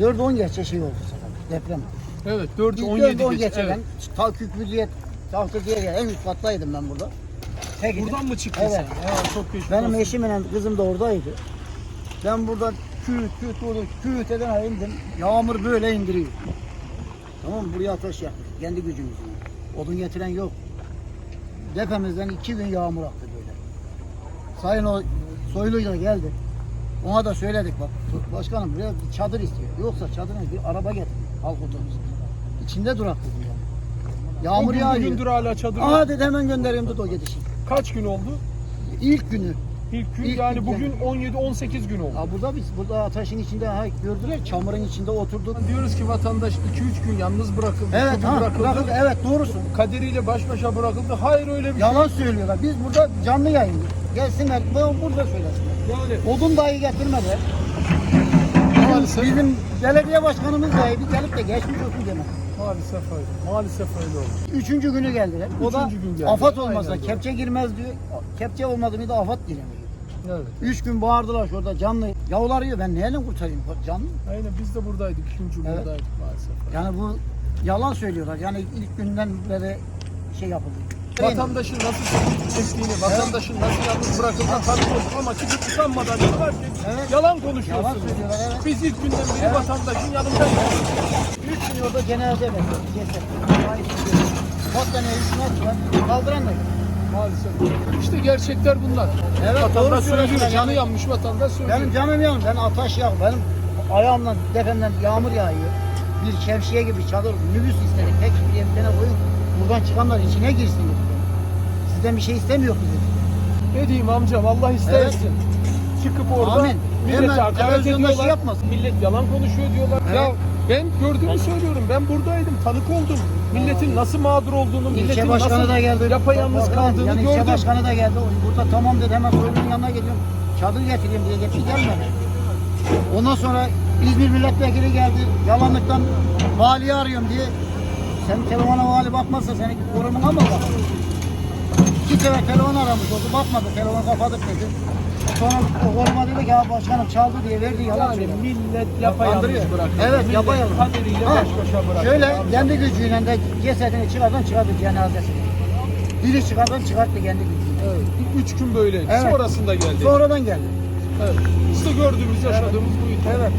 4-10 geçe şey oldu bu sefer, deprem. Evet 4 Biz 17 4-10 geç. geçe Evet. ben ta kükrüye tahta diye gel- en üst kattaydım ben burada. Tek. Buradan mı çıktın Evet. sen? Evet, çok geçmiş Benim olsun. eşimle kızım da oradaydı. Ben burada küt küt vurdum, küt eden indim. Yağmur böyle indiriyor. Tamam mı? Buraya ateş yaktık. Kendi gücümüzle. Odun getiren yok. Depemizden iki gün yağmur aktı böyle. Sayın o soyluyla geldi. Ona da söyledik bak. Başkanım buraya bir çadır istiyor. Yoksa çadırına bir araba getir. Halk otobüsü. İçinde durak dedi ya. Yağmur yağıyor. bugündür hala çadır. Aa dedi hemen göndereyim dedi o gidişi. Kaç gün oldu? İlk günü. İlk gün İlk yani gün bugün 17-18 gün oldu. Ya burada biz burada ateşin içinde ha, gördüler çamurun içinde oturduk. Diyoruz ki vatandaş 2-3 gün yalnız bırakıldı. Evet ha, bırakıldı. bırakıldı. Evet doğrusun. Kaderiyle baş başa bırakıldı. Hayır öyle bir şey. Yalan söylüyorlar. Biz burada canlı yayın. Gelsinler bu- burada söylesinler. Yani Odun dahi getirmediler. Maalesef. Bizim belediye başkanımız dahi bir gelip de geçmiş olsun demedi. maalesef öyle. Maalesef öyle oldu. Üçüncü günü geldiler. O da Üçüncü gün geldi. afat olmazsa Aynen doğru. kepçe girmez diyor. Kepçe olmadı mı da afat giremiyor. Evet. Üç gün bağırdılar şurada canlı. Yavlarıyor ben neyle kurtarayım canlı? Aynen biz de buradaydık. İkinci Evet. buradaydık maalesef. Yani bu yalan söylüyorlar. Yani ilk günden beri şey yapıldı. Vatandaşın nasıl çektiğini, vatandaşın nasıl yalnız bırakıldığını tanıyoruz ama çıkıp utanmadan diyorlar ki Evet. yalan Yalan konuşuyorsunuz. söylüyorlar evet. Biz ilk günden beri vatandaşın yanındayız. Üç gün orada cenaze bekliyoruz. Ceset. Hastaneye üstüne çıkar. Kaldıran da yok. Maalesef. İşte gerçekler bunlar. Evet, doğru vatandaş söylüyorsun. söylüyor. Canı Yani- yanmış vatandaş söylüyor. Benim canım yanım. Ben ateş yak. Benim ayağımdan tepemden yağmur yağıyor. Bir şemsiye gibi çadır, minibüs istedik. Tek bir bir tane koyun. Buradan çıkanlar içine girsin. Sizden bir şey istemiyor bizi. Ne diyeyim amcam Allah istersin. Çıkıp orada Amin. millete Hemen hakaret şey yapmasın. Millet yalan konuşuyor diyorlar. Evet. Ya ben gördüğümü söylüyorum. Ben buradaydım. Tanık oldum. Milletin nasıl mağdur olduğunu, İlçe milletin başkanı nasıl da geldi. yapayalnız Bakın, kaldığını yani gördüm. ilçe başkanı da geldi. Burada tamam dedi hemen soyunun yanına geliyorum. Çadır getireyim diye getir gelmedi. Ondan sonra İzmir milletvekili geldi. Yalanlıktan valiyi arıyorum diye. Sen telefona vali bakmazsa seni korumuna mı bak? İki sefer telefon aramış oldu. Bakmadı. Telefon kapadık dedi. Sonra o koruma dedi ki ya başkanım çaldı diye verdi yalan Yani söylüyor. millet yapayalnız bırakıyor. Evet, Millet yapayalnız. Kaderiyle Ha, baş başa bırakıyor. Şöyle kendi gücüyle de cesedini çıkardan çıkardı cenazesini. Biri çıkardan çıkarttı kendi gücüyle. Evet. Üç gün böyleydi. Evet. Sonrasında geldi. Sonradan geldi. Evet. İşte gördüğümüz, yaşadığımız buydu. Evet.